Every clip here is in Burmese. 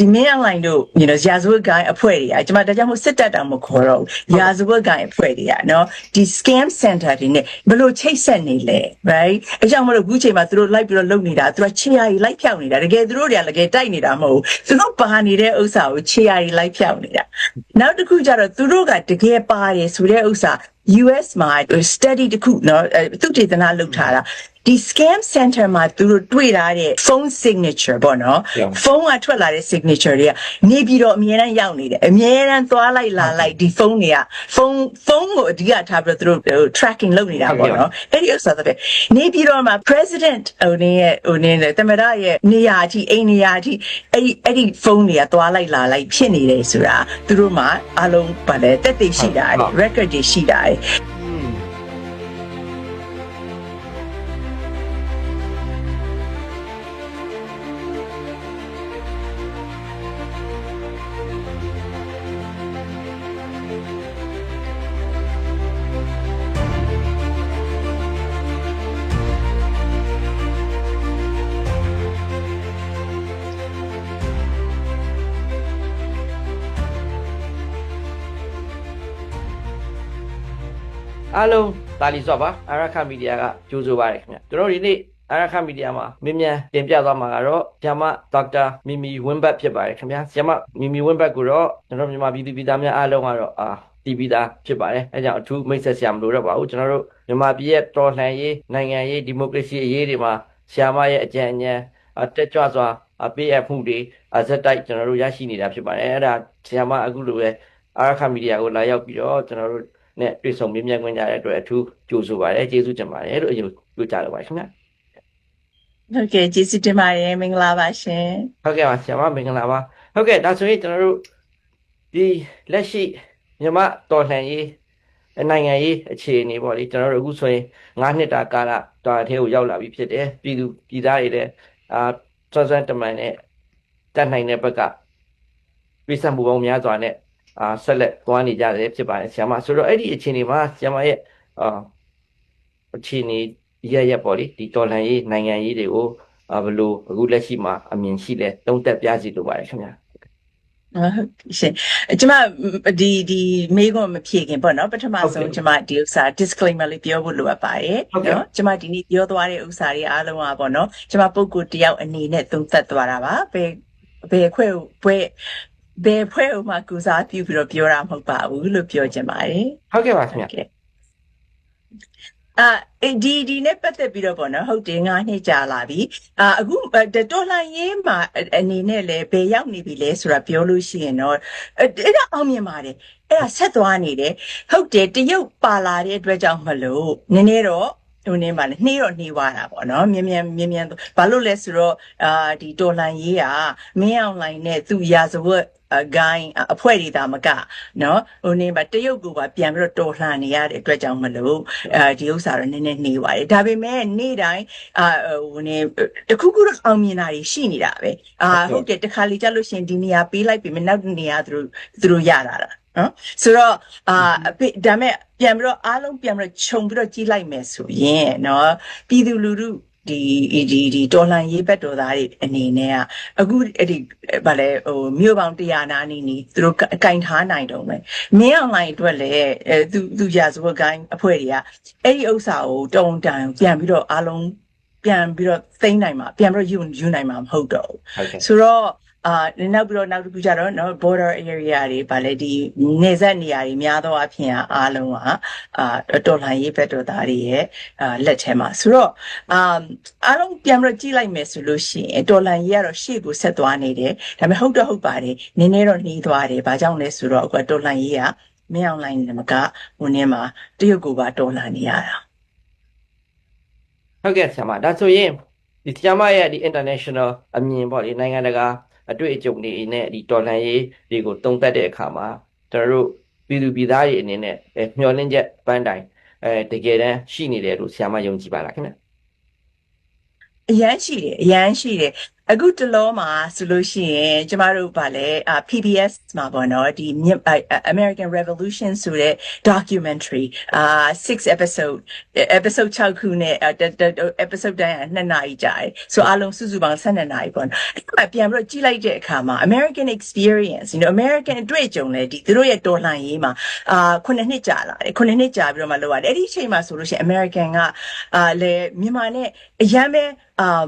ဒီမင်းအောင်လိုင်တို့ you know ရာဇဝတ်ဂိုင်းအဖွဲ့တွေကကျွန်မဒါကြောင့်မို့စစ်တပ်တောင်မခေါ်တော့ဘူးရာဇဝတ်ဂိုင်းအဖွဲ့တွေကနော်ဒီ scam center တွေနဲ့ဘလို့ချိတ်ဆက်နေလဲ right အကြောင်းမလို့ခုချိန်မှာသူတို့လိုက်ပြီးတော့လုပ်နေတာသူကချေရည်လိုက်ဖြောင်းနေတာတကယ်သူတို့တွေကလည်းကယ်တိုက်နေတာမဟုတ်ဘူးသူတို့ပါနေတဲ့ဥစ္စာကိုချေရည်လိုက်ဖြောင်းနေတာနောက်တစ်ခုကျတော့သူတို့ကတကယ်ပါတယ်ဆိုတဲ့ဥစ္စာ US မှာ study တခုနော်သူတေသနာလုပ်ထားတာ ဒီ scam center မှာသူတို့တွေ့ထားတဲ့ phone signature ပေါ့နော် Yeah. ဖုန်းကထွက်လာတဲ့ signature တွေကနေပြီးတော့အမြဲတမ်းရောက်နေတယ်အမြဲတမ်းသွားလိုက်လာလိုက်ဒီဖုန်းတွေကဖုန်းဖုန်းကိုအဓိကထားပြီးတော့သူတို့ဟို tracking လုပ်နေတာပေါ့နော်အဲ့ဒီဥစ္စာတွေနေပြီးတော့မှ president ဟိုနေရဲ့ဟိုနေတယ်တမရရဲ့နေရာအထိအိမ်နေရာအထိအဲ့ဒီအဲ့ဒီဖုန်းတွေကသွားလိုက်လာလိုက်ဖြစ်နေတယ်ဆိုတာသူတို့မှအလုံးဗာလဲတက်သိရှိတာ record တွေရှိတာ အားလုံးတာလီစော့ပါအာရခမီဒီယာကကြိုးဆိုပါရခင်ဗျကျွန်တော်ဒီနေ့အာရခမီဒီယာမှာမြင်းမြန်တင်ပြသွားမှာကတော့ဆရာမဒေါက်တာမီမီဝင်းဘတ်ဖြစ်ပါတယ်ခင်ဗျာဆရာမမီမီဝင်းဘတ်ကိုတော့ကျွန်တော်မြန်မာပြည်သူပြည်သားများအားလုံးကတော့အာတီးပြီးသားဖြစ်ပါတယ်အဲကြောင့်အထူးမိတ်ဆက်ဆရာမလို့တော့ပါဘူးကျွန်တော်တို့မြန်မာပြည်ရဲ့တော်လှန်ရေးနိုင်ငံရေးဒီမိုကရေစီအရေးတွေမှာဆရာမရဲ့အကြံဉာဏ်အတက်ကြွစွာအပေးအပ်မှုတွေအဇက်တိုက်ကျွန်တော်တို့ရရှိနေတာဖြစ်ပါတယ်အဲ့ဒါဆရာမအခုလိုပဲအာရခမီဒီယာကိုလာရောက်ပြီးတော့ကျွန်တော်တို့ နဲ့တွေ့ဆုံမြင်မြန်ခွင့်ကြတဲ့အတွက်အထူးကြိုဆိုပါတယ်ကျေးဇူးတင်ပါတယ်လို့အရင်ပြောကြတော့ပါခင်ဗျာဟုတ်ကဲ့ကျေးဇူးတင်ပါတယ်မင်္ဂလာပါရှင်ဟုတ်ကဲ့ပါဆရာမမင်္ဂလာပါဟုတ်ကဲ့ဒါဆိုရင်ကျွန်တော်တို့ဒီလက်ရှိမြမတော်လှန်ရေးနိုင်ငံရေးအခြေအနေပေါ့လေကျွန်တော်တို့အခုဆိုရင်9နှစ်တာကာလတော်ထဲကိုရောက်လာပြီဖြစ်တယ်ပြည်သူပြည်သားတွေလည်းအာစွမ်းစွမ်းတမန်နဲ့တတ်နိုင်တဲ့ဘက်ကပြည်စံမှုပေါင်းများစွာနဲ့ အာဆက်လက်သွားနေကြတယ်ဖြစ်ပါတယ်ဆရာမဆိုတော့အဲ့ဒီအခြေအနေမှာဆရာမရဲ့အာအခြေအနေရရက်ပေါ့လေဒီတော်လှန်ရေးနိုင်ငံရေးတွေကိုအာဘယ်လိုအခုလက်ရှိမှာအမြင်ရှိလဲတုံးတက်ပြစီလိုပါတယ်ခင်ဗျာဟုတ်ရှင်ကျမဒီဒီမေးခွန်းမဖြေခင်ပေါ့နော်ပထမဟုတ်ကဲ့ဆုံးကျမဒီဥစ္စာ disclaimer လေးပြောဖို့လိုအပ်ပါတယ်ဟုတ်ကဲ့နော်ကျမဒီနေ့ပြောသွားတဲ့ဥစ္စာတွေအားလုံးကပေါ့နော်ကျမပုဂ္ဂိုလ်တယောက်အနေနဲ့သုံးသပ်သွားတာပါဘယ်ဘယ်ခွဲဘယ် ဘယ်ဖွဲဥမှာကုစားပြုပြီးတော့ပြောတာမဟုတ်ပါဘူးလို့ပြောချင်ပါတယ်ဟုတ်ကဲ့ပါခင်ဗျာကဲ့အာအေးဒီဒီနဲ့ပတ်သက်ပြီးတော့ပေါ့နော်ဟုတ်တယ်ငါးနှစ်ကြာလာပြီအာအခုတော်လှန်ရေးမှာအနေနဲ့လည်းဘယ်ရောက်နေပြီလဲဆိုတာပြောလို့ရှိရင်တော့အဲ့အဲ့ဒါအောင်မြင်ပါတယ်အဲ့ဒါဆက်သွားနေတယ်ဟုတ်တယ်တရုတ်ပါလာတဲ့အတွက်ကြောင့်မလို့နည်းနည်းတော့ဟိုနေမှာလည်းနှေးတော့နှေးသွားတာပေါ့နော်မြင်မြန်မြင်မြန်ဘာလို့လဲဆိုတော့အာဒီတော်လှန်ရေးကမင်းအောင်လိုင်းနဲ့သူရာဇဝတ် အဂိုင်းအဖွဲ့တွေဒါမကနော်ဟိုနေမှာတရုတ်ကပါပြန်ပြီးတော့တော်လှန်နေရတဲ့အတွက်ကြောင့်မလို့အဲဒီဥစ္စာတော့နည်းနည်းနှေးပါတယ်ဒါပေမဲ့နေ့တိုင်းအာဟိုနေတခုခုတော့အောင်မြင်တာတွေရှိနေတာပဲအာဟုတ်တယ်တခါလေကြာလို့ရှရင်ဒီနေရာပေးလိုက်ပြီမနောက်နေရာသူတို့သူတို့ရတာလားနော်ဆိုတော့အာအဖေဒါမဲ့ပြန်ပြီးတော့အားလုံးပြန်ပြီးတော့ခြုံပြီးတော့ကြီးလိုက်မယ်ဆိုရင်နော်ပြည်သူလူထု ဒီဒီဒီတော်လှန်ရေးဘက်တော်သားတွေအနေနဲ့ကအခုအဲ့ဒီဗာလဲဟိုမြို့ပေါင်း100နာနီနီသူတို့ကင်ထားနိုင်တော့မယ်မင်းအောင်လိုင်းအတွက်လည်းအဲသူသူရာဇဝတ်ကိုင်းအဖွဲ့တွေကအဲ့ဒီဥစ္စာကိုတုံတန်ပြန်ပြီးတော့အားလုံးပြန်ပြီးတော့သိမ့်နိုင်မှာပြန်ပြီးတော့ယူယူနိုင်မှာမဟုတ်တော့ဘူးဟုတ်ကဲ့ဆိုတော့ အာနောက်ပြီးတော့နောက်တစ်ခုကျတော့နော် border area တွေဗာလေဒီနေဆက်နေရာတွေများသောအားဖြင့်အားလုံးကအာတော်လှန်ရေးဘက်တော်သားတွေရဲ့အာလက်ထဲမှာဆိုတော့အာအားလုံးပြန်ပြီးတော့ကြည့်လိုက်မယ်ဆိုလို့ရှိရင်တော်လှန်ရေးကတော့ရှေ့ကိုဆက်သွားနေတယ်ဒါပေမဲ့ဟုတ်တော့ဟုတ်ပါတယ်နည်းနည်းတော့နှီးသွားတယ်ဘာကြောင့်လဲဆိုတော့အခုကတော်လှန်ရေးကမင်းအောင်လိုင်းနေမကဟိုနေမှာတရုတ်ကိုပါတော်လှန်နေရတာဟုတ်ကဲ့ဆရာမဒါဆိုရင်ဒီဆရာမရဲ့ဒီ international အမြင်ပေါ့လေနိုင်ငံတကာ အတွေ့အကြုံတွေနဲ့ဒီတော်လှန်ရေးတွေကိုတုံးတက်တဲ့အခါမှာကျွန်တော်တို့ပြည်သူပြည်သားတွေအနေနဲ့အဲမျှော်လင့်ချက်ပန်းတိုင်အဲတကယ်တမ်းရှိနေတယ်လို့ဆရာမယုံကြည်ပါလားခင်ဗျာအရန်ရှိတယ်အရန်ရှိတယ် အခုတလောမှာဆိုလို့ရှိရင်ကျမတို့ဗာလဲအာ PBS မှာပေါ့နော်ဒီမြင့်အာ American Revolution ဆိုတဲ့ documentary အာ6 episode episode 6ခုနဲ့အာတတ episode တိုင်းက2နာရီကြာတယ်ဆိုအားလုံးစုစုပေါင်း12နာရီပေါ့နော်အဲ့ဒါပြန်ပြီးတော့ကြည့်လိုက်တဲ့အခါမှာ American experience you know American အတွေ့အကြုံလဲဒီသူတို့ရဲ့တော်လှန်ရေးမှာအာ9နှစ်ကြာလာတယ်9နှစ်ကြာပြီးတော့မှလောက်ရတယ်အဲ့ဒီအချိန်မှာဆိုလို့ရှိရင် American ကအာလဲမြန်မာနဲ့အရန်ပဲအာ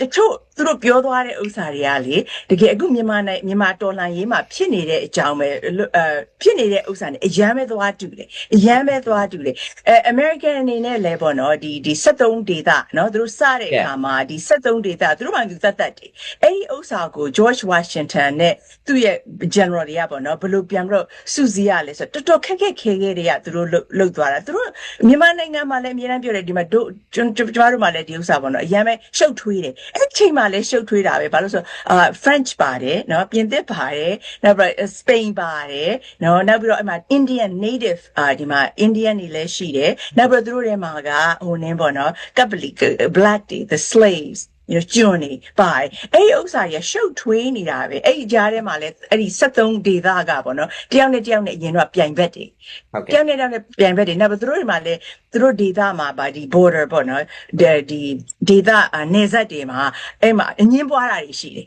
တချို့ သူတို့ပြောသွားတဲ့ဥစ္စာတွေကလေတကယ်အခုမြန်မာနိုင်မြန်မာတော်လှန်ရေးမှာဖြစ်နေတဲ့အကြောင်းပဲလွအဲဖြစ်နေတဲ့ဥစ္စာနဲ့အရန်ပဲသွားတူတယ်အရန်ပဲသွားတူတယ်အဲ American အနေနဲ့လည်းပေါ့နော်ဒီဒီ73ဒေသနော်သူတို့စတဲ့အခါမှာဒီ73ဒေသသူတို့မှသူသတ်တတ်တယ်အဲ့ဒီဥစ္စာကို George Washington နဲ့သူ့ရဲ့ general တွေကပေါ့နော်ဘယ်လိုပြန်ပြီးတော့စုစည်းရလဲဆိုတော့တော်တော်ခက်ခက်ခဲခဲတွေကသူတို့လှုပ်လှုပ်သွားတာသူတို့မြန်မာနိုင်ငံမှာလည်းအများအားပြောတယ်ဒီမှာတို့ကျွန်ကျွန်ကျမတို့မှာလည်းဒီဥစ္စာပေါ့နော်အရန်ပဲရှုပ်ထွေးတယ်အဲ့ဒီချိန်မှာလည်းရှုပ်ထွေးတာပဲဘာလို့လဲဆိုတော့အာ French ပါတယ်နော်ပြင်သစ်ပါတယ်နောက်ပြီးတော့ Spain ပါတယ်နော်နောက်ပြီးတော့အမှ Indian native အာဒီမှာ Indian တွေလည်းရှိတယ်နောက်ပြီးတော့သူတို့ထဲမှာကဟိုနင်းပေါ့နော် Catholic black တွေ the slaves ညကျွန်းနေပါတယ်အဲ့ဒီဥစ္စာကြီးရှုပ်ထွေးနေတာပဲအဲ့ဒီကြားထဲမှာလဲအဲ့ဒီ73ဒေသကပေါ့နော်တယောက်နဲ့တယောက်နဲ့အရင်တော့ပြိုင်ဘက်တွေဟုတ်တကဲ့ယောက်နဲ့တယောက်နဲ့ပြိုင်ဘက်တွေနောက်ပြီးသူတို့တွေမှာလဲသူတို့ဒေသမှာပါဒီ border ပေါ့နော်ဒီဒီဒေသအာနေဆက်တွေမှာအဲ့မှာအငင်းပွားတာတွေရှိတယ်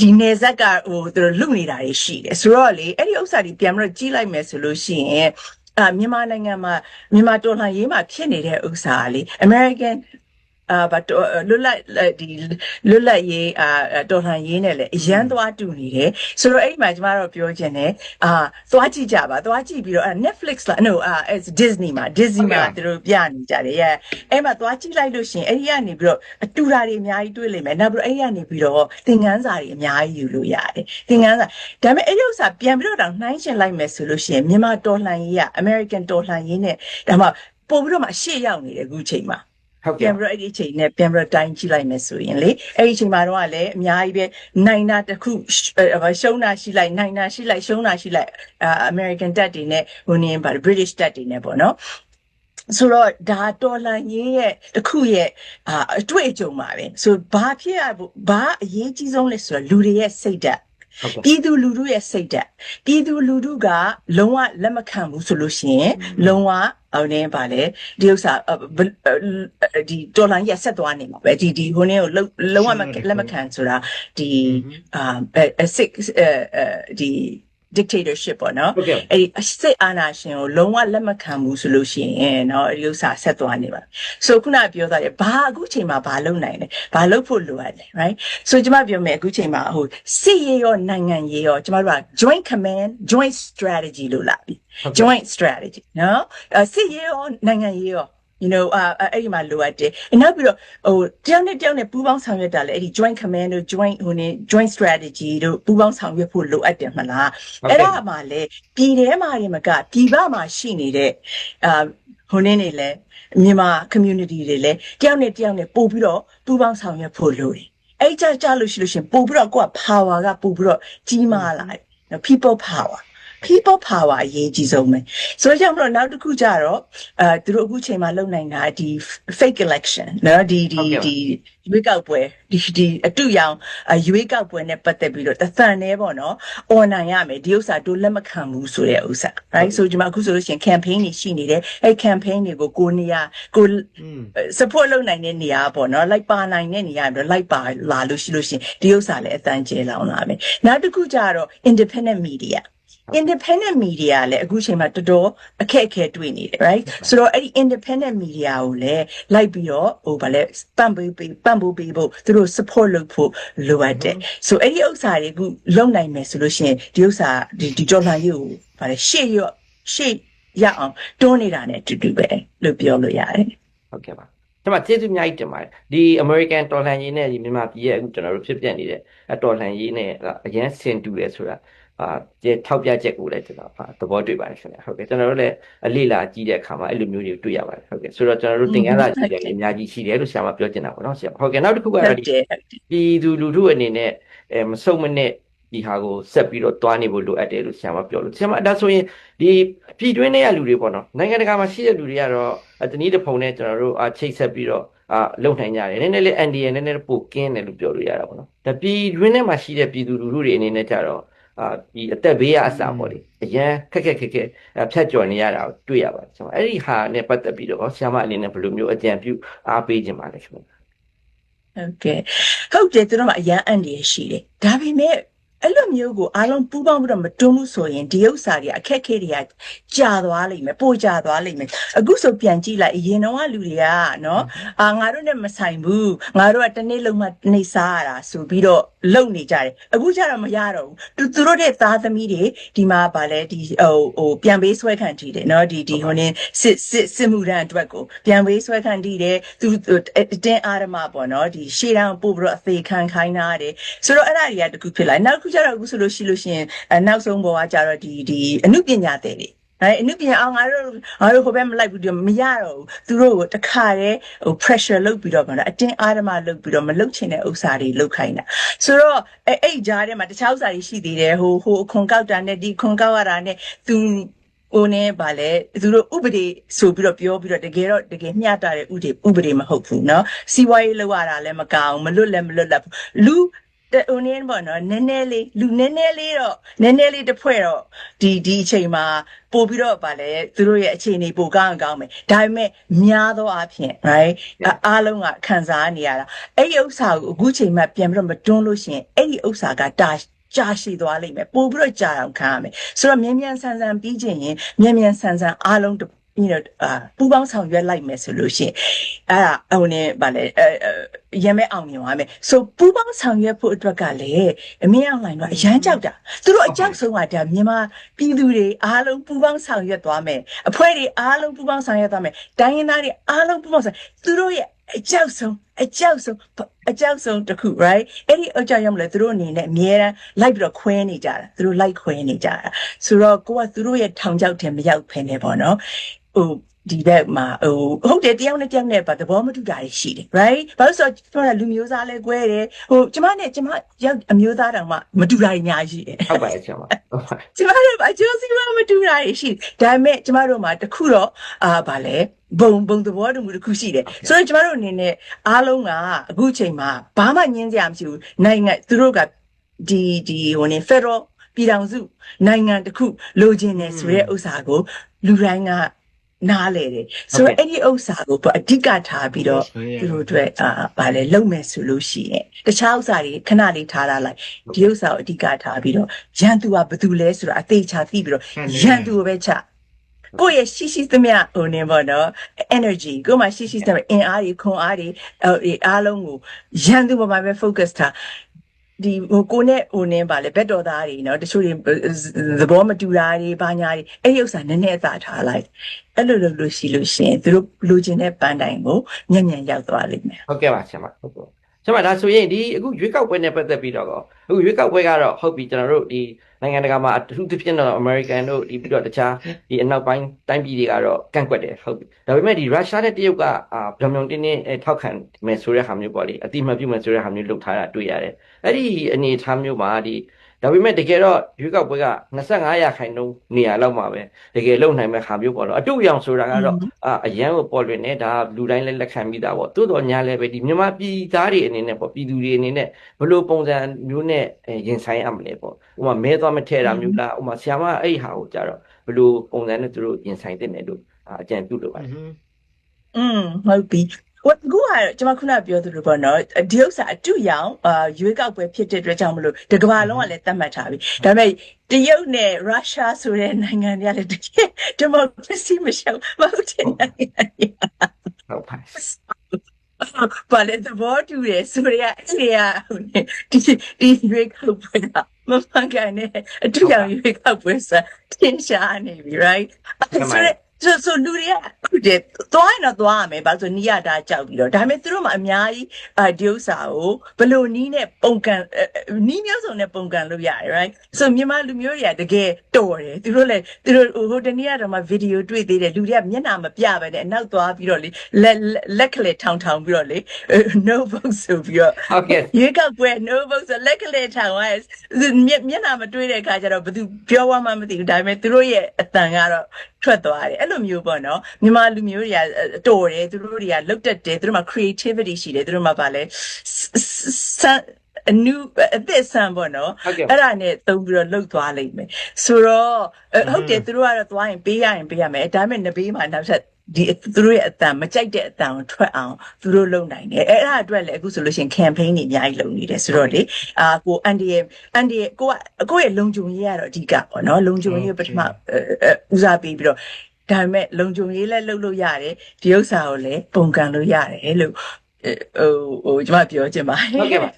ဒီနေဆက်ကဟိုသူတို့လူနေတာတွေရှိတယ်ဆိုတော့လေအဲ့ဒီဥစ္စာတွေပြန်ပြီးတော့ကြီးလိုက်မယ်ဆိုလို့ရှိရင်အာမြန်မာနိုင်ငံမှာမြန်မာတော်လှန်ရေးမှာဖြစ်နေတဲ့ဥစ္စာကလေ American အာဘတ်လွတ်လပ်ဒီလွတ်လပ်ရေးအာတော်လှန်ရေးနဲ့လည်းအရန်သွားတူနေတယ်ဆိုတော့အဲ့ဒီမှာကျမတို့ပြောချင်တယ်အာသွားကြည့်ကြပါသွားကြည့်ပြီးတော့အဲ့ Netflix လား no အာ it's Disney မှာ Disney မှာသူတို့ပြနေကြတယ်ရဲ့အဲ့မှာသွားကြည့်လိုက်လို့ရှရင်အဲ့ဒီကနေပြီးတော့အတူတာတွေအများကြီးတွေ့လိမ့်မယ်နောက်ပြီးတော့အဲ့ဒီကနေပြီးတော့သင်ခန်းစာတွေအများကြီးယူလို့ရတယ်သင်ခန်းစာဒါပေမဲ့အဲ့ဒီဥစ္စာပြန်ပြီးတော့တောင်နှိုင်းရှင်လိုက်မယ်ဆိုလို့ရှရင်မြန်မာတော်လှန်ရေးက American တော်လှန်ရေးနဲ့ဒါမှပို့ပြီးတော့မှရှေ့ရောက်နေတယ်အခုချိန်မှာ ဟုတ်ပြန်ကဲ့ပြီးတော့အဲ့ဒီအချိန်နဲ့ပြန်ပြီးတော့တိုင်းကြည့်လိုက်မယ်ဆိုရင်လေအဲ့ဒီအချိန်မှာတော့ကလည်းအများကြီးပဲနိုင်တာတစ်ခုရှအဲရှုံးတာရှိလိုက်နိုင်တာရှိလိုက်ရှုံးတာရှိလိုက်အာ American တပ်တွေနဲ့ဟိုနေပါ British တပ်တွေနဲ့ပေါ့နော်ဆိုတော့ဒါတော်လန်ရေးရဲ့တစ်ခုရဲ့အာအတွေ့အကြုံပါပဲဆိုဘာဖြစ်ရဖို့ဘာအရေးကြီးဆုံးလဲဆိုတော့လူတွေရဲ့စိတ်ဓာတ်ဟုတ်ကဲ့ ပြည်သူလူထုရဲ့စိတ်ဓာတ်ပြည်သူလူထုကလုံးဝလက်မခံဘူးဆိုလို့ရှိရင်လုံးဝအောင်းနေပါလေဒီဥစ္စာအဘဒီဒေါ်လာကြီးကဆက်သွားနေမှာပဲဒီဒီဟိုနေကိုလုံးလုံးဝမလက်မခံဆိုတာဒီအာအဲစစ်အဲဒီ dictatorship ပေါ့နော် ဟုတ်ကဲ့ အဲ့ဒီစစ်အာဏာရှင်ကိုလုံးဝလက်မခံဘူးဆိုလို့ရှိရင်เนาะဒီဥစ္စာဆက်သွားနေပါဆိုခုနပြောသားတယ်ဘာအခုချိန်မှာဘာလုပ်နိုင်လဲဘာလုပ်ဖို့လိုအပ်လဲ right ဆိုကျွန်မပြောမယ်အခုချိန်မှာဟိုစစ်ရေးရောနိုင်ငံရေးရောကျွန်မတို့က joint command joint strategy လို့လာပြီ ဟုတ်ကဲ့ joint strategy နော်အဲစစ်ရေးရောနိုင်ငံရေးရော you know အာအဲ့ဒီမှာလိုအပ်တယ်။နောက်ပြီးတော့ဟိုတယောက်နဲ့တယောက်နဲ့ပူးပေါင်းဆောင်ရွက်တာလေအဲ့ဒီ joint command တို့ joint ဟိုနေ joint strategy တို့ပူးပေါင်းဆောင်ရွက်ဖို့လိုအပ်တယ်မလားဟုတ်အဲ့ကဲ့ဒါမှလည်းပြည်ထဲမှာနေမကပြည်ပမှာရှိနေတဲ့အာဟိုနေနေလေမြန်မာ community တွေလည်းတယောက်နဲ့တယောက်နဲ့ပို့ပြီးတော့ပူးပေါင်းဆောင်ရွက်ဖို့လိုတယ်။အဲ့ကြကြလို့ရှိလို့ရှရင်ပို့ပြီးတော့ကိုက power ကပို့ပြီးတော့ကြီးမားလာတယ်နော် people power people power အရေးကြီးဆုံးပဲဆိုတော့ကြောင့်မလို့နောက်တစ်ခုကြတော့အဲသူတို့အခုချိန်မှာလုပ်နိုင်တာဒီ fake election နော်ဒီဒီဒီရွေးကောက်ပွဲဒီဒီအတူရောင်ရွေးကောက်ပွဲနဲ့ပတ်သက်ပြီးတော့တသန်နေပေါ့နော် online ရမယ်ဒီဥစ္စာတို့လက်မခံဘူးဆိုတဲ့ဥစ္စာ right ဆိုဒီမှာအခုဆိုလို့ရှိရင် campaign တွေရှိနေတယ်အဲ့ campaign တွေကိုကိုနေရကိုอืม support လုပ်နိုင်တဲ့နေရာပေါ့နော် like ပါနိုင်တဲ့နေရာပြီးတော့ like ပါလာလို့ရှိလို့ရှရင်ဒီဥစ္စာလည်းအတန်းကျဲလောင်လာမယ်နောက်တစ်ခုကြတော့ independent media independent media လည်းအခုချိန်မှာတော်တော်အခက်အခဲတွေ့နေတယ် right ဆိုတော့အဲ့ဒီ independent media ကိုလည်းလိုက်ပြီးတော့ဟိုဗာလဲပံ့ပေးပေးပံ့ပိုးပေးဖို့သူတို့ support လုပ်ဖို့လိုအပ်တယ်ဆိုအဲ့ဒီဥစ္စာတွေအခုလုပ်နိုင်မယ်ဆိုလို့ရှိရင်ဒီဥစ္စာဒီဒီဒေါ်လာကြီးကိုဗာလဲရှေ့ရော့ရှေ့ရအောင်တွန်းနေတာ ਨੇ အတူတူပဲလို့ပြောလို့ရတယ်ဟုတ်ကဲ့ပါကျွန်မကျေးဇူးအများကြီးတင်ပါတယ်ဒီ American တော်လှန်ရေးနဲ့ဒီမြန်မာပြည်ရဲ့အခုကျွန်တော်တို့ဖြစ်ပြနေတဲ့အတော်လှန်ရေးနဲ့အရင်ဆင်တူတယ်ဆိုတာ အာဒီထောက်ပြချက်ကိုလည်းကျွန်တော်ဟာသဘောတွေ့ပါတယ်ခင်ဗျာဟုတ်ကဲ့ကျွန်တော်တို့လည်းအလေးလာကြည့်တဲ့အခါမှာအဲ့လိုမျိုးတွေတွေ့ရပါတယ်ဟုတ်ကဲ့ဆိုတော့ကျွန်တော်တို့သင်ခန်းစာကြည့်တယ်အများကြီးရှိတယ်လို့ဆရာမပြောချင်တာပေါ့နော်ဆရာဟုတ်ကဲ့နောက်တစ်ခုကတော့ဒီတယ်ပြည်သူလူထုအနေနဲ့အဲမစုံမနဲ့ဒီဟာကိုဆက်ပြီးတော့တွားနေဖို့လိုအပ်တယ်လို့ဆရာမပြောလို့ဆရာမဒါဆိုရင်ဒီပြည်တွင်းထဲကလူတွေပေါ့နော်နိုင်ငံတကာမှာရှိတဲ့လူတွေကတော့တနည်းတစ်ဖုံနဲ့ကျွန်တော်တို့အချိတ်ဆက်ပြီးတော့အာလုံနိုင်ကြတယ်နည်းနည်းလေးအန်ဒီရယ်နည်းနည်းလေးပိုကင်းတယ်လို့ပြောလို့ရတာပေါ့နော်ဒါပြည်တွင်းထဲမှာရှိတဲ့ပြည်သူလူထုတွေအနေနဲ့ကြတော့ အာဒီအသက်ဘေးကအစာပေါ့လေအရန်ခက်ခက်ခက်ခက်အဖြတ်ကျော်နေရတာကိုတွေ့ရပါတယ်ကျွန်တော်အဲ့ဒီဟာနဲ့ပတ်သက်ပြီးတော့ဆရာမအနေနဲ့ဘယ်လိုမျိုးအကြံပြုအားပေးခြင်းပါလဲခင်ဗျဟုတ်ကဲ့ဟုတ်တယ်သူတို့ကအရန်အန်ဒီရရှိတယ်ဒါပေမဲ့ အဲ့လိုမျိုးကိုအားလုံးပူးပေါင်းပြီးတော့မတွန်းဘူးဆိုရင်ဒီဥစ္စာတွေအခက်အခဲတွေကကြာသွားလိမ့်မယ်ပိုကြာသွားလိမ့်မယ်အခုဆိုပြန်ကြည့်လိုက်အရင်တော့လူတွေကနော်အာငါတို့နဲ့မဆိုင်ဘူးငါတို့ကတစ်နေ့လုံးမှနေစားရတာဆိုပြီးတော့လုံနေကြတယ်အခုကျတော့မရတော့ဘူးသူသူတို့တဲ့သားသမီးတွေဒီမှာဗာလဲဒီဟိုဟိုပြန်ပေးဆွဲခံကြည့်တယ်နော်ဒီဒီဟိုနေစစ်စစ်စစ်မှုရန်အတွက်ကိုပြန်ပေးဆွဲခံကြည့်တယ်သူအတင်းအာရမပေါ့နော်ဒီရှေ့တန်းပို့ပြီးတော့အသေးခံခိုင်းတာတယ်ဆိုတော့အဲ့ဒါတွေကတခုဖြစ်လာနောက်တစ်ခုကျတော့အခုဆိုလို့ရှိလို့ရှိရင်အဲနောက်ဆုံးပေါ်ကကျတော့ဒီဒီအမှုပညာတဲ့တွေအဲအနုပညာအောင်ငါတို့ငါတို့ဟိုဘက်မလိုက်ဘူးဒီမရတော့ဘူးသူတို့ကိုတခါတည်းဟို pressure လုပ်ပြီးတော့ပေါ့နော်အတင်းအားဓမ္မလုပ်ပြီးတော့မလုပ်ချင်တဲ့ဥစ္စာတွေလုပ်ခိုင်းတာဆိုတော့အဲအဲ့ကြားထဲမှာတခြားဥစ္စာတွေရှိသေးတယ်ဟိုဟိုအခွန်ကောက်တာနဲ့ဒီခွန်ကောက်ရတာနဲ့သူဟိုနဲ့ဗာလဲသူတို့ဥပဒေဆိုပြီးတော့ပြောပြီးတော့တကယ်တော့တကယ်မျှတတဲ့ဥပဒေဥပဒေမဟုတ်ဘူးเนาะစီးပွားရေးလောက်ရတာလည်းမကောင်းမလွတ်လည်းမလွတ်လပ်ဘူးလူ တဲ့ဟိုနေပေါ့နော်နည်းနည်းလေးလူနည်းနည်းလေးတော့နည်းနည်းလေးတစ်ဖွဲ့တော့ဒီဒီအချိန်မှာပို့ပြီးတော့ဗာလဲသူတို့ရဲ့အခြေအနေပိုကောင်းအောင်ကောင်းမယ်ဒါပေမဲ့များသောအားဖြင့် right အအားလုံးကခံစားနေရတာအဲ့ဒီဥစ္စာကိုအခုချိန်မှပြန်ပြီးတော့မတွန်းလို့ရှိရင်အဲ့ဒီဥစ္စာကတာကြာရှည်သွားလိမ့်မယ်ပို့ပြီးတော့ကြာအောင်ခံရမယ်ဆိုတော့မြန်မြန်ဆန်ဆန်ပြီးခြင်းရင်မြန်မြန်ဆန်ဆန်အားလုံးတစ် you know အာပူပေါင်းဆောင်ရွက်လိုက်မယ်ဆိုလို့ရှိရင်အဲ့ဒါဟိုနေဗာလဲအဲရမဲအောင်မြင်သွားမယ်ဆိုပူပေါင်းဆောင်ရွက်ဖို့အတွက်ကလည်းအမင်းအောင်လိုင်းတော့အရန်ကြောက်တာသူတို့အကြောက်ဆုံးကဒါမြန်မာပြည်သူတွေအားလုံးပူပေါင်းဆောင်ရွက်သွားမယ်အဖွဲ့တွေအားလုံးပူပေါင်းဆောင်ရွက်သွားမယ်တိုင်းရင်းသားတွေအားလုံးပူပေါင်းဆောင်သူတို့ရဲ့အကြောက်ဆုံးအကြောက်ဆုံးအကြောက်ဆုံးတစ်ခု right အဲ့ဒီအကြောက်ရောက်မလဲသူတို့အနေနဲ့အများအားလိုက်ပြီးတော့ခွဲနေကြတာသူတို့လိုက်ခွဲနေကြတာဆိုတော့ကိုကသူတို့ရဲ့ထောင်ချောက်တယ်မရောက်ဖ ೇನೆ ပေါ့နော် ဟိုဒီဘက်မှာဟိုဟုတ်တယ်တယောက်နဲ့တယောက်နဲ့ပါသဘောမတူတာတွေရှိတယ် right ဘာလို့ဆိုတော့ကျွန်တော်ကလူမျိုးသားလဲ꿰တယ်ဟိုကျမနဲ့ကျမရောက်အမျိုးသားတောင်မှမတူတာတွေအများကြီးရှိတယ်ဟုတ်ပါတယ်ဆရာမဟုတ်ပါကျမတို့အကျိုးစီးပွားမတူတာတွေရှိတယ်ဒါပေမဲ့ကျမတို့မှာတခုတော့အာဗာလဲဘုံဘုံသဘောတူမှုတစ်ခုရှိတယ်ဆိုတော့ကျမတို့အနေနဲ့အားလုံးကအခုချိန်မှာဘာမှညင်းစရာမရှိဘူးနိုင်ငံသူတို့ကဒီဒီဟိုနေ Federal ပြည်ထောင်စုနိုင်ငံတစ်ခုလိုချင်တယ်ဆိုတဲ့ဥစ္စာကိုလူတိုင်းက နားလေတယ်ဆိုတော့အဲ့ဒီဥစ္စာကိုအဓိကထားပြီးတော့သူတို့အတွက်အာဗာလဲလုံမဲ့ဆိုလို့ရှိရင်တခြားဥစ္စာတွေခဏလေးထားထားလိုက်ဒီဥစ္စာကိုအဓိကထားပြီးတော့ရန်သူကဘယ်သူလဲဆိုတာအသေးချာသိပြီးတော့ရန်သူကိုပဲချကိုယ့်ရဲ့ရှိရှိသမျှဟိုနေပေါ့နော် energy ကိုယ်မှာရှိရှိသမျှအင်အားတွေခွန်အားတွေအဲအားလုံးကိုရန်သူပေါ်မှာပဲ focus ထား ဒီဟိုကိုနဲ့ဟိုနင်းပါလေဘက်တော်သားတွေနော်တချို့တွေသဘောမတူတာတွေဘာညာတွေအဲ့ဒီဥစ္စာနည်းနည်းအသာထားလိုက်အဲ့လိုလုပ်လို့ရှိလို့ရှင်သူတို့လိုချင်တဲ့ပန်းတိုင်ကိုညံ့ညံ့ရောက်သွားလိမ့်မယ်ဟုတ်ကဲ့ပါဆရာမဟုတ်ကဲ့ ဆရာမဒါဆိုရင်ဒီအခုရွေးကောက်ပွဲနဲ့ပတ်သက်ပြီးတော့ကောအခုရွေးကောက်ပွဲကတော့ဟုတ်ပြီကျွန်တော်တို့ဒီနိုင်ငံတကာမှာအထူးသဖြင့်တော့ American တို့ဒီပြီးတော့တခြားဒီအနောက်ပိုင်းတိုင်းပြည်တွေကတော့ကန့်ကွက်တယ်ဟုတ်ပြီဒါပေမဲ့ဒီရုရှားနဲ့တရုတ်ကအာဗြုံဗြုံတင်းတင်းအဲထောက်ခံမယ်ဆိုတဲ့ဟာမျိုးပေါ့လေအတိမတ်ပြုမယ်ဆိုတဲ့ဟာမျိုးလုပ်ထားတာတွေ့ရတယ်အဲ့ဒီအနေအထားမျိုးမှာဒီ ဒါပေမဲ့တကယ်တော့ရွေးကောက်ပွဲက25ရာခိုင်နှုန်းနေရာလောက်မှာပဲတကယ်လုံနိုင်မဲ့ဟာမျိုးပေါ့တော့အတူအယောင်ဆိုတာကတော့အာအရန်ကိုပေါ်လွင်နေဒါလူတိုင်းလည်းလက်ခံပြီးသားပေါ့တိုးတော်ညာလည်းပဲဒီမြန်မာပြည်သားတွေအနေနဲ့ပေါ့ပြည်သူတွေအနေနဲ့ဘယ်လိုပုံစံမျိုးနဲ့အဲရင်ဆိုင်ရမလဲပေါ့ဥပမာမဲသွားမထဲတာမျိုးလားဥပမာဆရာမအဲ့ဟာကိုကြတော့ဘယ်လိုပုံစံနဲ့သူတို့ရင်ဆိုင်တဲ့နယ်လို့အာအကြံပြုလို့ပါတယ်อืมဟုတ်ပြီ ဟိုကူကကျွန်မခုနပြောသလိုပေါ့နော်ဒီဥစ္စာအတူရောင်အာရွေးကောက်ပွဲဖြစ်တဲ့အတွက်ကြောင့်မလို့တကဘာလုံးကလည်းသတ်မှတ်ထားပြီဒါပေမဲ့တရုတ်နဲ့ရုရှားဆိုတဲ့နိုင်ငံတွေကလည်းတကယ်ဒီမိုကရေစီမရှောင်မဟုတ်တဲ့နိုင်ငံတွေဟုတ်ပါဘာလဲသဘောတူတယ်ဆိုရအဲ့ဒီကဟိုနေဒီဒီရွေးကောက်ပွဲကမမှန်ကန်တဲ့အတူရောင်ရွေးကောက်ပွဲဆိုသင်ရှားနေပြီ right ဆိုရ ဆိုဆိုလူတွေကဟုတ်တယ်သွားရင်တော့သွားရမယ်ဘာလို့ဆိုနီးရတာကြောက်ပြီးတော့ဒါပေမဲ့သူတို့မှအများကြီးအာဒီဥစ္စာကိုဘယ်လိုနီးနဲ့ပုံကန်အဲအဲနီးမျိုးစုံနဲ့ပုံကန်လို့ရတယ် right ဆိုမြန်မာလူမျိုးတွေကတကယ်တော်တယ်သူတို့လည်းသူတို့ဟိုတနေ့ကတော့မှဗီဒီယိုတွေ့သေးတယ်လူတွေကမျက်နှာမပြပဲနဲ့အနောက်သွားပြီးတော့လေလက်လက်လက်ကလေးထောင်ထောင်ပြီးတော့လေ no vote ဆိုပြီးတော့ဟုတ်ကဲ့ရွေးကောက်ပွဲ no vote ဆိုလက်ကလေးထောင်သွားမျက်မျက်နှာမတွေ့တဲ့အခါကျတော့ဘယ်သူပြောမှမသိဘူးဒါပေမဲ့သူတို့ရဲ့အတန်ကတော့ထွက်သွားတယ်အဲ့လိုမျိုးပေါ့နော်မြန်မာလူမျိုးတွေကတော်တယ်သူတို့တွေကလုတ်တက်တယ်သူတို့မှာ creativity ရှိတယ်သူတို့မှာဗာလဲစအနုအသစ်ဆန်ပေါ့နော်ဟုတ်ကဲ့အဲ့ဒါနဲ့သုံးပြီးတော့လှုပ်သွားလိမ့်မယ်ဆိုတော့ဟုတ်တယ်သူတို့ကတော့သွားရင်ပေးရရင်ပေးရမယ်ဒါပေမဲ့နဘေးမှာနောက်ထပ် ဒီသူတို့ရဲ့အတန်မကြိုက်တဲ့အတန်ကိုထွက်အောင်သူတို့လုပ်နိုင်တယ်အဲ့ဒါအတွက်လည်းအခုဆိုလို့ရှိရင် campaign တွေအများကြီးလုပ်နေတယ်ဆိုတော့လေအာကိုအန်ဒီရဲ့အန်ဒီရဲ့ကိုကကိုယ့်ရဲ့လုံခြုံရေးကတော့အဓိကပေါ့နော်လုံခြုံရေးပထမဦးစားပေးပြီးတော့ဒါပေမဲ့လုံခြုံရေးလည်းလုပ်လို့ရတယ်ဒီဥစ္စာကိုလည်းပုံကန်လို့ရတယ်လို့ဟိုဟိုကျွန်မပြောချင်ပါတယ်ဟုတ်ကဲ့ပါ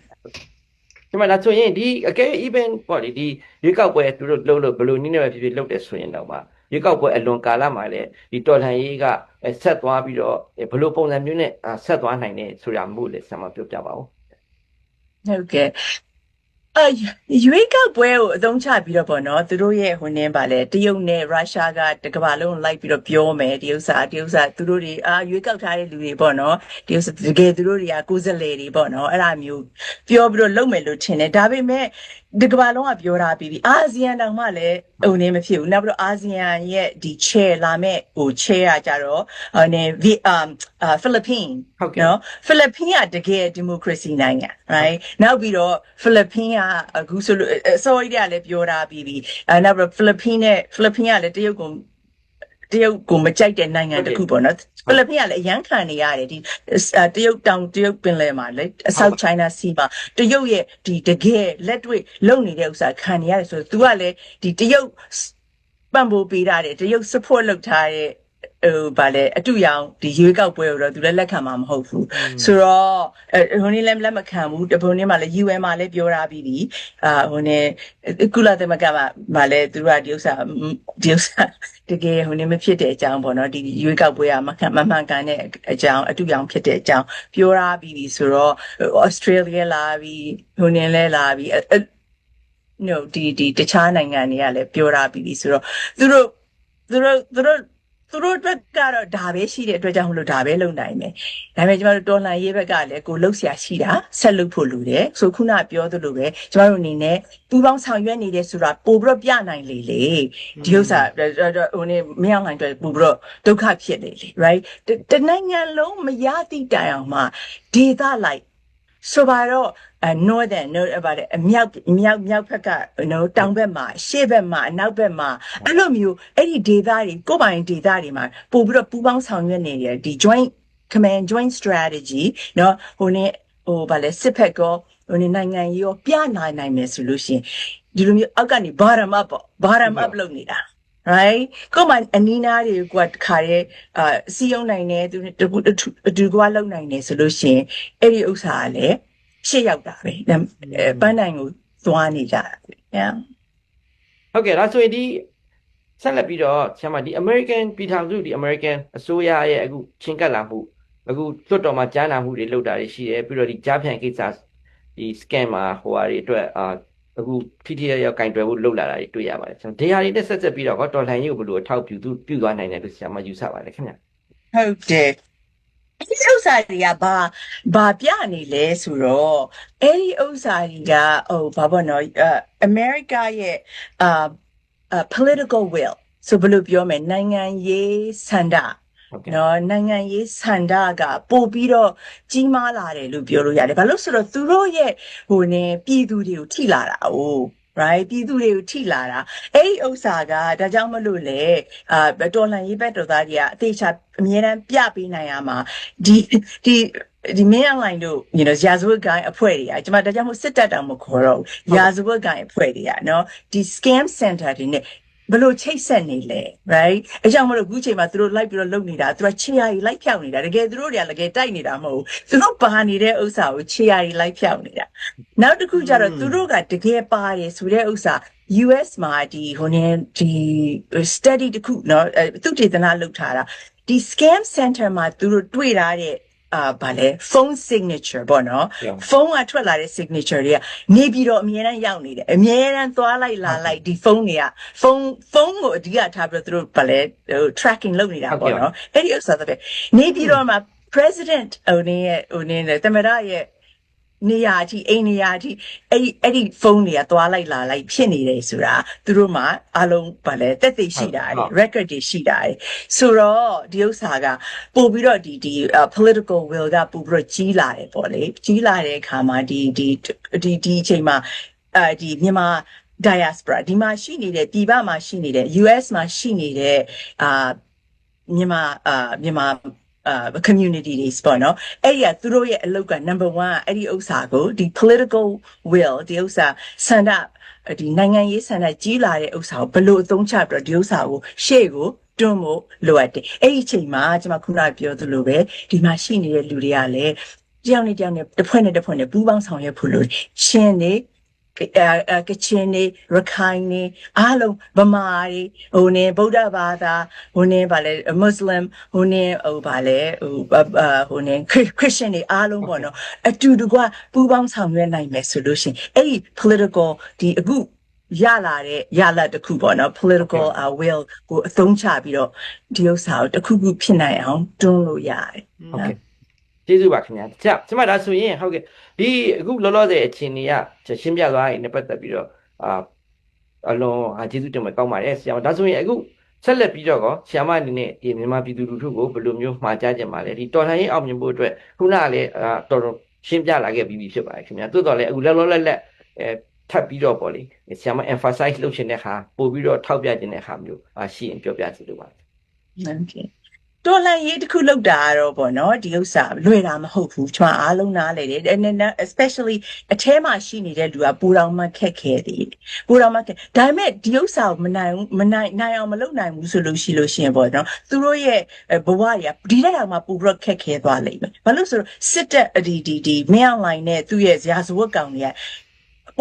ဒီမှာဒါဆိုရင်ဒီအကဲ event ပေါ့လေဒီရွေးကောက်ပွဲသူတို့လုပ်လို့ဘယ်လိုနည်းနဲ့ပဲဖြစ်ဖြစ်လုပ်တယ်ဆိုရင်တော့မှ ရွေးကောက်ပွဲအလွန်ကာလမှာလည်းဒီတော်လှန်ရေးကဆက်သွားပြီးတော့ဘယ်လိုပုံစံမျိုးနဲ့ဆက်သွားနိုင်တယ်ဆိုတာမျိုးလည်းဆက်မပြောပြပါဦးဟုတ်ကဲ့အရွေးကောက်ပွဲကိုအသုံးချပြီးတော့ပေါ့နော်သူတို့ရဲ့ဟိုနင်းပါလေတရုတ်နဲ့ရုရှားကတကမ္ဘာလုံးလိုက်ပြီးတော့ပြောမယ်ဒီဥစ္စာဒီဥစ္စာသူတို့တွေအာရွေးကောက်ထားတဲ့လူတွေပေါ့နော်ဒီဥစ္စာတကယ်သူတို့တွေကကိုယ်စားလှယ်တွေပေါ့နော်အဲ့ဒါမျိုးပြောပြီးတော့လုပ်မယ်လို့ထင်တယ်ဒါပေမဲ့ဒီကမ္ဘာလုံးကပြောထားပြီးပြီအာဆီယံတောင်မှလည်း ဟိုနေမဖြစ်ဘူးနောက်ပြီးတော့အာဆီယံရဲ့ဒီ chair လာမဲ့ဟို chair ကကြတော့ဟိုနေဗီအမ်ဖိလစ်ပင်းဟုတ်ကဲ့နော်ဖိလစ်ပင်းကတကယ်ဒီမိုကရေစီနိုင်ငံ right နောက်ပြီးတော့ဖိလစ်ပင်းကအခုဆိုလို့အစောကြီးတည်းကလည်းပြောထားပြီးပြီအဲနောက်ပြီးတော့ဖိလစ်ပင်းနဲ့ဖိလစ်ပင်းကလည်းတရုတ်ကို တရုတ်ကိုမကြိုက်တဲ့နိုင်ငံတစ်ခုပေါ့နော်ဖိလစ်ပင်းကလည်းအရန်ခံနေရတယ်ဒီအဲတရုတ်တောင်တရုတ်ပင်လယ်မှာလေ South China Sea မှာတရုတ်ရဲ့ဒီတကယ်လက်တွေ့လုံနေတဲ့ဥစ္စာခံနေရတယ်ဆိုတော့ तू ကလည်းဒီတရုတ်ပံ့ပိုးပေးထားတယ်တရုတ် support လုပ်ထားတဲ့ ဟိုဗာလေအတူရောင်ဒီရွေးကောက်ပွဲကိုတော့သူလည်းလက်ခံမှာမဟုတ်ဘူးဆိုတော့အဲဟိုနေ့လည်းလက်မခံဘူးတပုံနေ့မှလည်း UN မှာလည်းပြောထားပြီးပြီအာဟိုနေ့ကုလသမဂ္ဂမှာမှာလည်းသူတို့ကဒီဥစ္စာဒီဥစ္စာတကယ်ဟိုနေ့မဖြစ်တဲ့အကြောင်းပေါ့နော်ဒီရွေးကောက်ပွဲကမခံမမှန်ကန်တဲ့အကြောင်းအတူရောင်ဖြစ်တဲ့အကြောင်းပြောထားပြီးပြီဆိုတော့ Australia လာပြီးဟိုနေ့လည်းလာပြီးအဲ no ဒီဒီတခြားနိုင်ငံတွေကလည်းပြောထားပြီးပြီဆိုတော့သူတို့သူတို့သူတို့ သူတို့အတွက်ကတော့ဒါပဲရှိတဲ့အတွက်ကြောင့်မလို့ဒါပဲလုပ်နိုင်မယ်။ဒါပေမဲ့ကျမတို့တော်လှန်ရေးဘက်ကလည်းကိုလှုပ်ရှားရှိတာဆက်လုပ်ဖို့လိုတယ်။ဆိုခုနပြောသလိုပဲကျမတို့အနေနဲ့ပူပေါင်းဆောင်ရွက်နေတယ်ဆိုတာပို့ပြီးတော့ပြနိုင်လေလေ။ဒီဥစ္စာဟိုနေမင်းအောင်လိုင်းအတွက်ပို့ပြီးတော့ဒုက္ခဖြစ်လေလေ right တနိုင်ငံလုံးမရသည့်တိုင်အောင်မှဒေသလိုက်ဆိုပါတော့ အဲ northern north ဘာလဲအမြောက်မြောက်မြောက်ဘက်ကနော်တောင်ဘက်မှာရှေ့ဘက်မှာအနောက်ဘက်မှာအဲ့လိုမျိုးအဲ့ဒီဒေသတွေကိုယ်ပိုင်ဒေသတွေမှာပို့ပြီးတော့ပူးပေါင်းဆောင်ရွက်နေတယ်ဒီ joint command joint strategy နော်ဟိုနေဟိုဘာလဲစစ်ဖက်ကောဟိုနေနိုင်ငံရေးရောပြနိုင်နိုင်မယ်ဆိုလို့ရှိရင်ဒီလိုမျိုးအောက်ကနေ bottom up ပေါ့ bottom up လုပ်နေတာ right ကိုမအနီးနားတွေကတခါရဲအာစီယုံနိုင်တယ်သူတကူအတူကွာလုံနိုင်တယ်ဆိုလို့ရှိရင်အဲ့ဒီဥစ္စာကလည်း ရှေ့ရောက်တာပဲပန်းနိုင်ကိုသွားနေကြတာ yeah ဟုတ်ကဲ့ဒါဆိုရင်ဒီဆက်လက်ပြီးတော့ဆရာမဒီ American ပြည်ထောင်စုဒီ American အစိုးရရဲ့အခုချင်းကပ်လာမှုအခုလွတ်တော်မှာကြားနာမှုတွေလုပ်တာတွေရှိတယ်ပြီးတော့ဒီကြားဖြန့်ကိစ္စဒီ scam မှာဟိုဟာတွေအတွက်အာအခုထိထိရောက်ရောက်ကင်တွယ်ဖို့လုပ်လာတာတွေတွေ့ရပါတယ်ကျွန်တော်ဒေဟာတွေနဲ့ဆက်ဆက်ပြီးတော့ဟောတော်လှန်ရေးကိုဘယ်လိုအထောက်ပြုသူပြုသွားနိုင်တယ်လို့ဆရာမယူဆပါတယ်ခင်ဗျဟုတ်တယ် အဲ့ဒီဥစ္စာတွေကဘာဘာပြနေလဲဆိုတော့အဲ့ဒီဥစ္စာတွေကဟိုဘာပေါ့နော်အ America ရဲ့အာ political will ဆိုဘယ်လိုပြောမလဲနိုင်ငံရေးဆန္ဒဟုတ်ကဲ့နော်နိုင်ငံရေးဆန္ဒကပို့ပြီးတော့ကြီးမားလာတယ်လို့ပြောလို့ရတယ်ဘာလို့ဆိုတော့သူတို့ရဲ့ဟိုနေပြည်သူတွေကိုထိလာတာ哦 right ပြည်သူတွေကိုထိလာတာအဲ့ဒီဥစ္စာကဒါကြောင့်မလို့လေအာတော်လှန်ရေးဘက်တော်သားတွေကအသေးချာအမြဲတမ်းပြပေးနိုင်ရမှာဒီဒီဒီမင်းအလိုက်တို့ you know ရာဇဝတ်ကိုင်းအဖွဲ့တွေကကျွန်မဒါကြောင့်မို့စစ်တပ်တောင်မခေါ်တော့ဘူးရာဇဝတ်ကိုင်းအဖွဲ့တွေကနော်ဒီ scam center တွေနဲ့ ဘလို့ချိတ်ဆက်နေလဲ right အကြောင်းမလို့အခုချိန်မှာသူတို့လိုက်ပြီးတော့လုပ်နေတာသူကခြေရာကြီးလိုက်ဖြောက်နေတာတကယ်သူတို့တွေကတကယ်တိုက်နေတာမဟုတ်ဘူးသူတို့ပါနေတဲ့ဥစ္စာကိုခြေရာကြီးလိုက်ဖြောက်နေတာနောက်တစ်ခုကျတော့သူတို့ကတကယ်ပါတယ်ဆိုတဲ့ဥစ္စာ US မှာဒီဟိုနေဒီ study တစ်ခုเนาะသူတေသနာလုပ်ထားတာဒီ scam center မှာသူတို့တွေ့ထားတဲ့ အာဗာလဲ phone signature ပေါ့နော်ဖုန်းကထွက်လာတဲ့ signature တွေကနေပြီးတော့အမြဲတမ်းရောက်နေတယ်အမြဲတမ်းသွားလိုက်လာလိုက်ဒီဖုန်းတွေကဖုန်းဖုန်းကိုအဓိကထားပြီးတော့သူတို့ဗာလဲဟို tracking လုပ်နေတာပေါ့နော်အဲ့ဒီဥစ္စာတွေနေပြီးတော့မှ president ဟိုနေရဲ့ဟိုနေနဲ့တမရရဲ့ နေရာအထိအိမ်နေရာအထိအဲ့ဒီအဲ့ဒီဖုန်းတွေကသွားလိုက်လာလိုက်ဖြစ်နေတယ်ဆိုတာသူတို့မှအလုံးဗာလဲတက်သိရှိတာတယ် record တွေရှိတာတယ်ဆိုတော့ဒီဥစ္စာကပို့ပြီးတော့ဒီဒီ uh, political will ကပို့ပြီးတော့ကြီးလာတယ်ပေါ့လေကြီးလာတဲ့အခါမှာဒီဒီဒီဒီအချိန်မှာအဲဒီမြန်မာ diaspora ဒီမှာရှိနေတဲ့ပြည်ပမှာရှိနေတဲ့ US မှာရှိနေတဲ့အာမြန်မာအာမြန်မာ အာ community တွေပေါ့နော်အဲ့ဒီကသူတို့ရဲ့အလုပ်က number 1အဲ့ဒီဥစ္စာကိုဒီ political will ဒီဥစ္စာဆန္ဒဒီနိုင်ငံရေးဆန္ဒကြီးလာတဲ့ဥစ္စာကိုဘယ်လိုအသုံးချပြီးတော့ဒီဥစ္စာကိုရှေ့ကိုတွန်းဖို့လိုအပ်တယ်အဲ့ဒီအချိန်မှာကျွန်မခုနကပြောသလိုပဲဒီမှာရှိနေတဲ့လူတွေကလည်းတယောက်နဲ့တယောက်နဲ့တစ်ဖွဲ့နဲ့တစ်ဖွဲ့နဲ့ပူးပေါင်းဆောင်ရွက်ဖို့လိုတယ်ရှင်နေအဲအဲ ကချင်နေရခိုင်နေအားလုံးဗမာတွေဟိုနေဗုဒ္ဓဘာသာဟိုနေဗာလဲမွတ်စလင်ဟိုနေဟိုဗာလဲဟိုအာဟိုနေခရစ်ယာန်တွေအားလုံးပေါ့နော်အတူတကွပူးပေါင်းဆောင်ရွက်နိုင်မယ်ဆိုလို့ရှိရင်အဲ့ဒီ political ဒီအခုရလာတဲ့ရလာတစ်ခုပေါ့နော် political uh, will ကိုအသုံးချပြီးတော့ဒီဥစ္စာကိုတစ်ခုခုဖြစ်နိုင်အောင်တွန်းလို့ရတယ်ဟုတ်ကဲ့ကျေးဇူးပါခင်ဗျာကြာကျမဒါဆိုရင်ဟုတ်ကဲ့ ဒီအခုလောလောဆယ်အခြေအနေကရှင်းပြသွားရင်လည်းပတ်သက်ပြီးတော့အာအလုံးဟာကျေးဇူးတင်မယ်ကောင်းပါတယ်ဆရာမဒါဆိုရင်အခုဆက်လက်ပြီးတော့ကောဆရာမအနေနဲ့ဒီမြန်မာပြည်သူလူထုကိုဘယ်လိုမျိုးမှာကြားကြမှာလဲဒီတော်လှန်ရေးအောင်မြင်ဖို့အတွက်ခုနကလည်းအာတော်တော်ရှင်းပြလာခဲ့ပြီးပြီဖြစ်ပါတယ်ခင်ဗျာတိုးတော်လည်းအခုလောလောလတ်လတ်အဲထပ်ပြီးတော့ပေါ့လေဆရာမ emphasize လုပ်ချင်တဲ့ခါပို့ပြီးတော့ထောက်ပြချင်တဲ့ခါမျိုးအာရှိရင်ပြောပြစီလို့ပါ Okay တော်လန်ရေးတစ်ခုလောက်တာကတော့ပေါ့နော်ဒီဥစ္စာလွယ်တာမဟုတ်ဘူးကျွန်မအားလုံးနားလေတယ် and then especially အထဲမှာရှိနေတဲ့လူကပူတော်မှခက်ခဲသေးတယ်ပူတော်မှခက်ဒါပေမဲ့ဒီဥစ္စာကိုမနိုင်ဘူးမနိုင်နိုင်အောင်မလုပ်နိုင်ဘူးဆိုလို့ရှိလို့ရှိရင်ပေါ့နော်သူတို့ရဲ့ဘဝတွေကဒီတက်တောင်မှပူပြီးတော့ခက်ခဲသွားလိမ့်မယ်ဘာလို့ဆိုတော့စစ်တပ်ဒီဒီဒီမင်းအောင်လိုင်းနဲ့သူ့ရဲ့ဇာစဝတ်ကောင်တွေက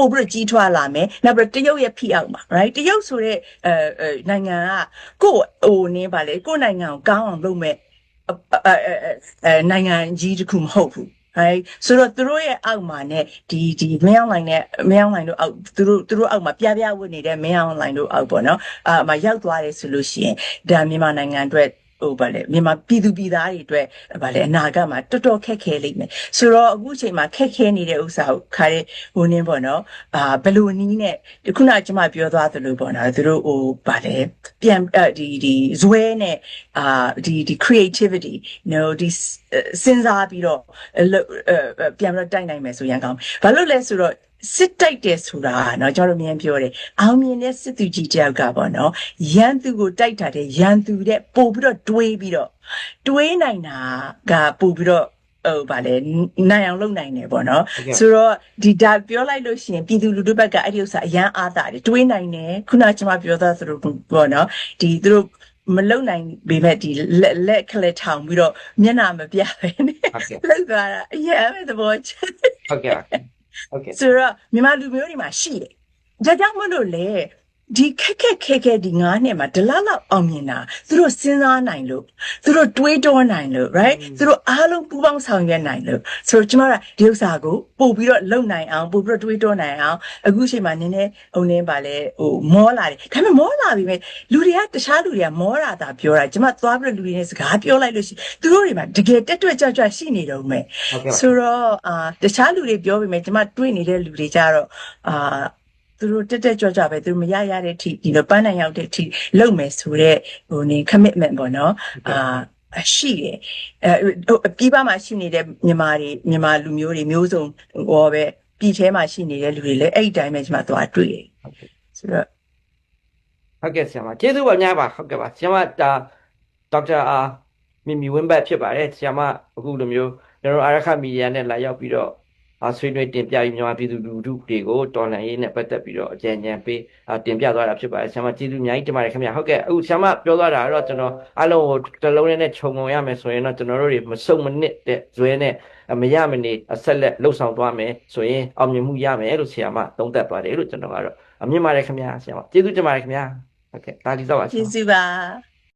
ပို့ပြီးတော့ကြီးထွားလာမယ်နောက်ပြီးတော့တရုတ်ရဲ့ဖိအောက်မှာ right တရုတ်ဆိုတဲ့အဲအဲနိုင်ငံကကိုယ့်ဟိုနင်းပါလေကိုယ့်နိုင်ငံကိုကောင်းအောင်လုပ်မဲ့အဲအဲအဲနိုင်ငံကြီးတစ်ခုမဟုတ်ဘူး right ဆိုတော့သူတို့ရဲ့အောက်မှာ ਨੇ ဒီဒီမင်းအောင်လိုင်းနဲ့မင်းအောင်လိုင်းတို့အောက်သူတို့သူတို့အောက်မှာပြပြဝတ်နေတဲ့မင်းအောင်လိုင်းတို့အောက်ပေါ့နော်အာမရောက်သွားတယ်ဆိုလို့ရှိရင်ဒါမြန်မာနိုင်ငံအတွက် ဟိုဗာလေမြန်မာပြည်သူပြည်သားတွေအတွက်ဗာလေအနာဂတ်မှာတော်တော်ခက်ခဲလိမ့်မယ်ဆိုတော့အခုအချိန်မှာခက်ခဲနေတဲ့ဥစ္စာကိုခါတဲ့ဟိုနင်းပေါ့နော်အာဘယ်လိုနည်းနဲ့ဒီခုနကကျွန်မပြောသွားသလိုပေါ့နော်သူတို့ဟိုဗာလေပြန်ဒီဒီဇွဲနဲ့အာဒီဒီ creativity you know ဒီစဉ်းစားပြီးတော့ပြန်ပြီးတော့တိုက်နိုင်မယ်ဆိုရင်ကောင်းဘာလို့လဲဆိုတော့ စစ်တိုက်တယ်ဆိုတာနော်ကျွန်တော်တို့မြန်ပြောတယ်အောင်မြင်တဲ့စစ်သူကြီးတယောက်ကပေါ့နော်ရန်သူကိုတိုက်တာတဲ့ရန်သူတဲ့ပို့ပြီးတော့တွေးပြီးတော့တွေးနိုင်တာကပို့ပြီးတော့ဟိုဗာလေနိုင်အောင်လုပ်နိုင်တယ်ပေါ့နော်ဆိုတော့ဒီဒါပြောလိုက်လို့ရှိရင်ပြည်သူလူထုဘက်ကအဲ့ဒီဥစ္စာအရန်အားတာတွေတွေးနိုင်တယ်ခုနကျွန်မပြောသားသလိုပေါ့နော်ဒီသူတို့မလုံနိုင်ပေမဲ့ဒီလက်လက်ကလေးထောင်ပြီးတော့မျက်နာမပြပဲနဲ့လှုပ်သွားတာအရန်ပဲသဘောချဟုတ်ကဲ့ ဟုတ်ကဲ့ဆိုတော့မြန်မာလူမျိုးတွေမှာရှိတယ်။ဒါကြောင့်မလို့လေ ဒီခက်ခက်ခဲခဲဒီငါးနှစ်မှာဒလလောက်အောင်မြင်တာသူတို့စဉ်းစားနိုင်လို့သူတို့တွေးတောနိုင်လို့ right သူတို့အားလုံးပူးပေါင်းဆောင်ရွက်နိုင်လို့ဆိုတော့ကျမတို့ဒီဥစ္စာကိုပို့ပြီးတော့လုပ်နိုင်အောင်ပို့ပြီးတော့တွေးတောနိုင်အောင်အခုချိန်မှာနည်းနည်းဟိုနည်းပါလေဟိုမောလာတယ်ဒါပေမဲ့မောလာပြီပဲလူတွေကတခြားလူတွေကမောတာတာပြောတာကျမသွားပြီးတော့လူတွေနဲ့စကားပြောလိုက်လို့ရှိသူတို့တွေမှာတကယ်တက်တွက်ကြွကြွရှိနေတော့မယ်ဟုတ်ကဲ့ဆိုတော့အာတခြားလူတွေပြောပေမဲ့ကျွန်မတွေ့နေတဲ့လူတွေကြတော့အာ သူတို့တက်တက်ကြွကြွပဲသူတို့မရရတဲ့အထိဒီလိုပန်းနိုင်ရောက်တဲ့အထိလုပ်မယ်ဆိုတော့ဟိုနေ commitment ပေါ့နော်အာအရှိတယ်အဲဟိုပြီးပါမှရှိနေတဲ့မြန်မာတွေမြန်မာလူမျိုးတွေမျိုးစုံဟောပဲပြည်ထဲမှာရှိနေတဲ့လူတွေလည်းအဲ့ဒီတိုင်းပဲကျွန်မသွားတွေ့တယ်ဆိုတော့ဟုတ်ကဲ့ဆရာမကျေးဇူးပါများပါဟုတ်ကဲ့ပါဆရာမဒါဒေါက်တာအာမီမီဝင်းဘတ်ဖြစ်ပါတယ်ဆရာမအခုလိုမျိုးကျွန်တော်အာရခမီဒီယာနဲ့လာရောက်ပြီးတော့အာ ဆွေးနွေးတင်ပြပြီးမြန်မာပြည်သူလူထုတွေကိုတော်လှန်ရေးနဲ့ပတ်သက်ပြီးတော့အကြံဉာဏ်ပေးအာတင်ပြသွားတာဖြစ်ပါတယ်ဆရာမကျေးဇူးအများကြီးတင်ပါတယ်ခင်ဗျာဟုတ်ကဲ့အခုဆရာမပြောသွားတာကတော့ကျွန်တော်အလုံးကိုတစ်လုံးနဲ့ခြုံငုံရမယ်ဆိုရင်တော့ကျွန်တော်တို့တွေမစုံမနစ်တဲ့ဇွဲနဲ့မရမနေအဆက်လက်လှုပ်ဆောင်သွားမယ်ဆိုရင်အောင်မြင်မှုရမယ်လို့ဆရာမသုံးသပ်ပါတယ်လို့ကျွန်တော်ကတော့အမြင်ပါတယ်ခင်ဗျာဆရာမကျေးဇူးတင်ပါတယ်ခင်ဗျာဟုတ်ကဲ့ဒါလီတော့ပါဆရာကျေးဇူးပါ